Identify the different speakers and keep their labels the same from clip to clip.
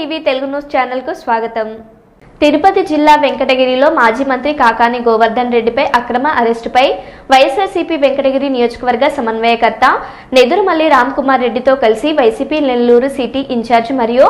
Speaker 1: Telugu news ఛానల్కు స్వాగతం. తిరుపతి జిల్లా వెంకటగిరిలో మాజీ మంత్రి కాకాని గోవర్ధన్ రెడ్డిపై అక్రమ అరెస్టుపై వైఎస్ఆర్సీపీ వెంకటగిరి నియోజకవర్గ సమన్వయకర్త నెదురుమల్లి రామ్ కుమార్ రెడ్డితో కలిసి వైసీపీ నెల్లూరు సిటీ ఇన్ఛార్జ్ మరియు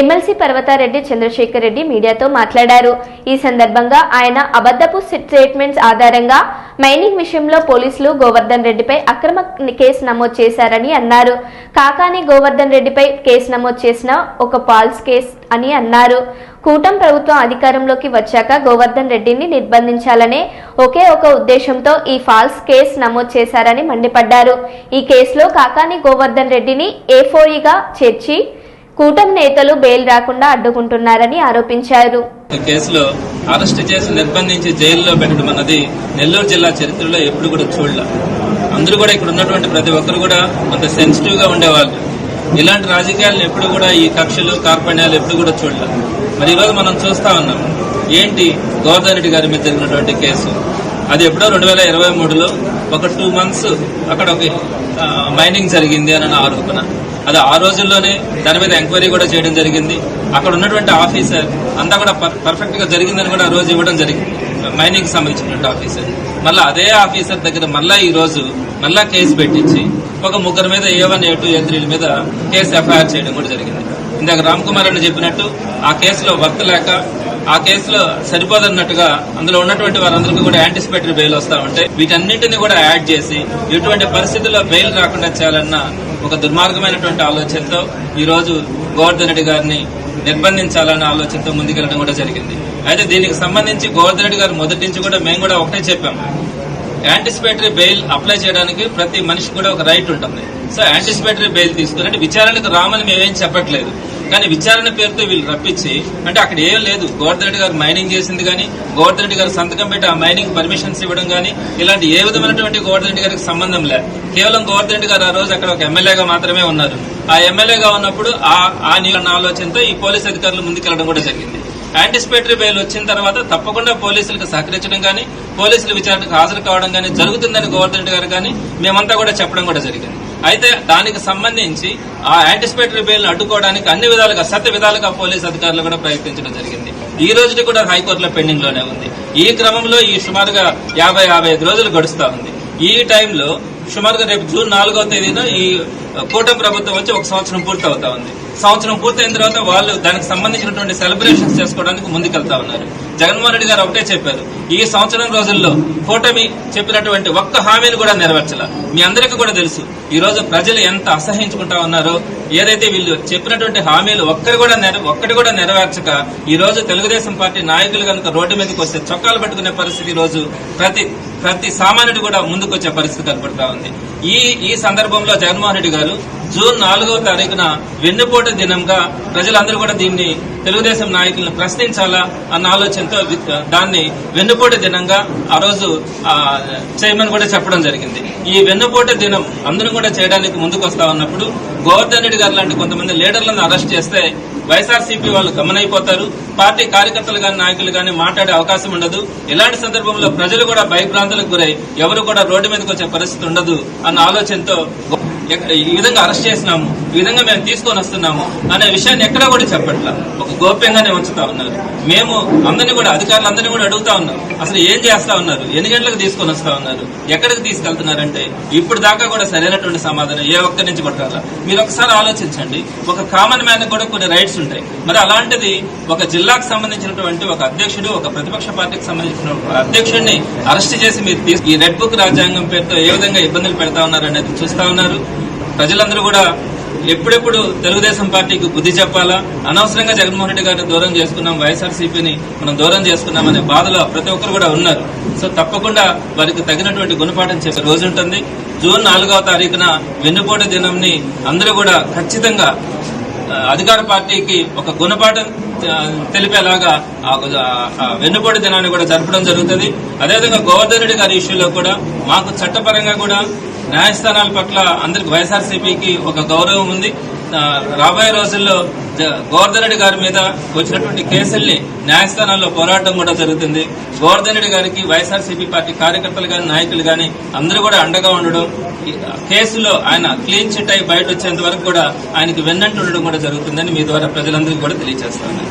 Speaker 1: ఎమ్మెల్సీ పర్వతారెడ్డి చంద్రశేఖర్ రెడ్డి మీడియాతో మాట్లాడారు. ఈ సందర్భంగా ఆయన అబద్దపు స్టేట్మెంట్స్ ఆధారంగా మైనింగ్ విషయంలో పోలీసులు గోవర్ధన్ రెడ్డిపై అక్రమ కేసు నమోదు చేశారని అన్నారు. కాకాని గోవర్ధన్ రెడ్డిపై కేసు నమోదు చేసిన ఒక పాల్స్ కేస్ అని అన్నారు. కూటం ప్రభుత్వం అధికారంలోకి వచ్చాక గోవర్ధన్ రెడ్డిని నిర్బంధించాలనే ఒకే ఒక ఉద్దేశంతో ఈ ఫాల్స్ కేసు నమోదు చేశారని మండిపడ్డారు. ఈ కేసులో కాకాని గోవర్ధన్ రెడ్డిని ఏఫోఈగా చేర్చి కూటమి నేతలు బెయిల్ రాకుండా అడ్డుకుంటున్నారని ఆరోపించారు.
Speaker 2: ఈ కేసులో అరెస్ట్ చేసి నిర్బంధించి జైల్లో పెట్టడం అన్నది నెల్లూరు జిల్లా చరిత్రలో ఎప్పుడు కూడా చూడలే. అందరూ కూడా ఇక్కడ ఉన్నటువంటి ప్రతి ఒక్కరు కూడా కొంత సెన్సిటివ్గా ఉండేవాళ్ళు. ఇలాంటి రాజకీయాలను ఎప్పుడు కూడా ఈ కక్షలు కార్పణ్యాలు ఎప్పుడు కూడా చూడలే. మరి ఈరోజు మనం చూస్తా ఉన్నాం. ఏంటి గోవర్ధన్ రెడ్డి గారి మీద జరిగినటువంటి కేసు? అది ఎప్పుడో రెండు వేల ఇరవై మూడులో ఒక టూ మంత్స్ అక్కడ ఒక మైనింగ్ జరిగింది అని ఆరోపణ. అది ఆ రోజుల్లోనే దాని మీద ఎంక్వైరీ కూడా చేయడం జరిగింది. అక్కడ ఉన్నటువంటి ఆఫీసర్ అంతా కూడా పర్- పర్ఫెక్ట్గా జరిగిందని కూడా ఆ రోజు ఇవ్వడం జరిగింది. మైనింగ్ సంబంధించినటువంటి ఆఫీసర్. మళ్ళీ అదే ఆఫీసర్ దగ్గర మళ్ళా ఈ రోజు మళ్ళా కేసు పెట్టించి ఒక ముగ్గురు మీద ఏ వన్ ఏ టూ ఏ త్రీల మీద కేసు ఎఫ్ఐఆర్ చేయడం కూడా జరిగింది. ఇందాక రామ్ కుమార్ అని చెప్పినట్టు ఆ కేసులో వర్త్ లేక ఆ కేసులో సరిపోదన్నట్టుగా అందులో ఉన్నటువంటి వారందరికీ కూడా యాంటిసిపేటరీ బెయిల్ వస్తా ఉంటాయి. వీటన్నింటినీ కూడా యాడ్ చేసి ఎటువంటి పరిస్థితుల్లో బెయిల్ రాకుండా చేయాలన్న ఒక దుర్మార్గమైనటువంటి ఆలోచనతో ఈ రోజు గోవర్ధన్ రెడ్డి గారిని నిర్బంధించాలన్న ఆలోచనతో ముందుకెళ్ళడం కూడా జరిగింది. అయితే దీనికి సంబంధించి గోవర్ధన్ రెడ్డి గారు మొదటి నుంచి కూడా మేము కూడా ఒకటే చెప్పాం యాంటిసిపేటరీ బెయిల్ అప్లై చేయడానికి ప్రతి మనిషికి కూడా ఒక రైట్ ఉంటుంది. సో యాంటిసిపేటరీ బెయిల్ తీసుకుని విచారణకు రామని మేమేం చెప్పట్లేదు. కానీ విచారణ పేరుతో వీళ్ళు రప్పించి అంటే అక్కడ ఏం లేదు. గోవర్ధరెడ్డి గారు మైనింగ్ చేసింది కానీ గోవర్ధరెడ్డి గారు సంతకం పెట్టి ఆ మైనింగ్ పర్మిషన్స్ ఇవ్వడం కానీ ఇలాంటి ఏ విధమైనటువంటి గోవర్ధరెడ్డి గారికి సంబంధం లేదు కేవలం గోవర్ధరెడ్డి గారు ఆ రోజు అక్కడ ఒక ఎమ్మెల్యేగా మాత్రమే ఉన్నారు. ఆ ఎమ్మెల్యేగా ఉన్నప్పుడు ఆ ఆ నీళ్ళ ఆలోచనతో ఈ పోలీస్ అధికారులు ముందుకెళ్ళడం కూడా జరిగింది. యాంటిసిపేటరీ బెయిల్ వచ్చిన తర్వాత తప్పకుండా పోలీసులకు సహకరించడం కానీ పోలీసులు విచారణకు హాజరు కావడం కానీ జరుగుతుందని గోవర్ధన్ రెడ్డి గారు కానీ మేమంతా కూడా చెప్పడం కూడా జరిగింది. అయితే దానికి సంబంధించి ఆ యాంటిసిపేటరీ బెయిల్ అడ్డుకోవడానికి అన్ని విధాలుగా సత్య విధాలుగా పోలీస్ అధికారులు కూడా ప్రయత్నించడం జరిగింది. ఈ రోజుకి కూడా హైకోర్టులో పెండింగ్లోనే ఉంది. ఈ క్రమంలో ఈ సుమారుగా యాభై యాభై ఐదు రోజులు గడుస్తా ఉంది. ఈ టైంలో సుమారుగా రేపు జూన్ నాలుగో తేదీన ఈ కూటమి ప్రభుత్వం వచ్చి ఒక సంవత్సరం పూర్తి అవుతా ఉంది. సంవత్సరం పూర్తయిన తర్వాత వాళ్ళు దానికి సంబంధించినటువంటి సెలబ్రేషన్స్ చేసుకోవడానికి ముందుకెళ్తా ఉన్నారు. జగన్మోహన్ రెడ్డి గారు ఒకటే చెప్పారు ఈ సంవత్సరం రోజుల్లో కూటమి చెప్పినటువంటి ఒక్క హామీని కూడా నెరవేర్చాల. మీ అందరికీ కూడా తెలుసు ఈ రోజు ప్రజలు ఎంత అసహించుకుంటా ఉన్నారో ఏదైతే వీళ్ళు చెప్పినటువంటి హామీలు ఒక్కరి కూడా ఒక్కటి కూడా నెరవేర్చక ఈ రోజు తెలుగుదేశం పార్టీ నాయకులు కనుక రోడ్డు మీదకి వస్తే చొక్కాలు పట్టుకునే పరిస్థితి ఈ రోజు ప్రతి ప్రతి సామాన్యుడు కూడా ముందుకొచ్చే పరిస్థితి కనపడతా ఉంది. ఈ ఈ సందర్భంలో జగన్మోహన్ రెడ్డి గారు జూన్ నాలుగవ తారీఖున వెన్నుపోటు దినంగా ప్రజలందరూ కూడా దీన్ని తెలుగుదేశం నాయకులను ప్రశ్నించాలా అన్న ఆలోచనతో దాన్ని వెన్నుపోటు దినంగా ఆ రోజు ఆ, చేయమని కూడా చెప్పడం జరిగింది. ఈ వెన్నుపోటు దినం అందరం కూడా చేయడానికి ముందుకు వస్తా ఉన్నప్పుడు గోవర్ధన్ రెడ్డి గారు లాంటి కొంతమంది లీడర్లను అరెస్ట్ చేస్తే వైఎస్ఆర్సీపీ వాళ్ళు గమనైపోతారు. పార్టీ కార్యకర్తలు గాని నాయకులు గాని మాట్లాడే అవకాశం ఉండదు. ఇలాంటి సందర్భంలో ప్రజలు కూడా భయభ్రాంతులకు గురై ఎవరు కూడా రోడ్డు మీదకి వచ్చే పరిస్థితి ఉండదు అన్న ఆలోచనతో ఈ విధంగా అరెస్ట్ చేసినాము ఈ విధంగా మేము తీసుకొని వస్తున్నాము అనే విషయాన్ని ఎక్కడా కూడా చెప్పట్లా. ఒక గోప్యంగానే ఉంచుతా ఉన్నారు. మేము అందరినీ కూడా అధికారులందరినీ కూడా అడుగుతా ఉన్నాం. అసలు ఏం చేస్తా ఉన్నారు? ఎన్ని గంటలకు తీసుకొని వస్తా ఉన్నారు? ఎక్కడికి తీసుకెళ్తున్నారంటే ఇప్పుడు దాకా కూడా సరైనటువంటి సమాధానం ఏ ఒక్కరి నుంచి కొట్టాలా మీరు ఒకసారి ఆలోచించండి. ఒక కామన్ మ్యాన్ కూడా కొన్ని రైట్స్ ఉంటాయి. మరి అలాంటిది ఒక జిల్లాకు సంబంధించినటువంటి ఒక అధ్యక్షుడు ఒక ప్రతిపక్ష పార్టీకి సంబంధించిన అధ్యక్షుడిని అరెస్ట్ చేసి మీరు ఈ రెడ్ బుక్ రాజ్యాంగం పేరుతో ఏ విధంగా ఇబ్బందులు పెడతా ఉన్నారు అనేది చూస్తా ఉన్నారు. ప్రజలందరూ కూడా ఎప్పుడెప్పుడు తెలుగుదేశం పార్టీకి బుద్ధి చెప్పాలా? అనవసరంగా జగన్మోహన్ రెడ్డి గారిని దూరం చేసుకున్నాం వైఎస్ఆర్సీపీని మనం దూరం చేసుకున్నామనే బాధలో ప్రతి ఒక్కరు కూడా ఉన్నారు. సో తప్పకుండా వారికి తగినటువంటి గుణపాఠం చేసే రోజు ఉంటుంది. జూన్ నాలుగవ తారీఖున వెన్నుపోటు దినంని అందరూ కూడా ఖచ్చితంగా అధికార పార్టీకి ఒక గుణపాఠం తెలిపేలాగా వెన్నుపోటు దినాన్ని కూడా జరపడం జరుగుతుంది. అదేవిధంగా గోవర్ధన్ రెడ్డి గారి ఇష్యూలో కూడా మాకు చట్టపరంగా కూడా న్యాయస్థానాల పట్ల అందరికి వైఎస్ఆర్సీపీకి ఒక గౌరవం ఉంది. రాబోయే రోజుల్లో జ- గారి మీద వచ్చినటువంటి కేసుల్ని న్యాయస్థానాల్లో పోరాటం కూడా జరుగుతుంది. గోవర్ధన్రెడ్డి గారికి వైఎస్ఆర్సీపీ పార్టీ కార్యకర్తలు గాని నాయకులు గాని అందరూ కూడా అండగా ఉండడం కేసులో ఆయన క్లీన్ చిట్ అయి బయట వచ్చేంత వరకు కూడా ఆయనకి వెన్నంటుండడం కూడా జరుగుతుందని మీ ద్వారా ప్రజలందరికీ కూడా తెలియజేస్తాను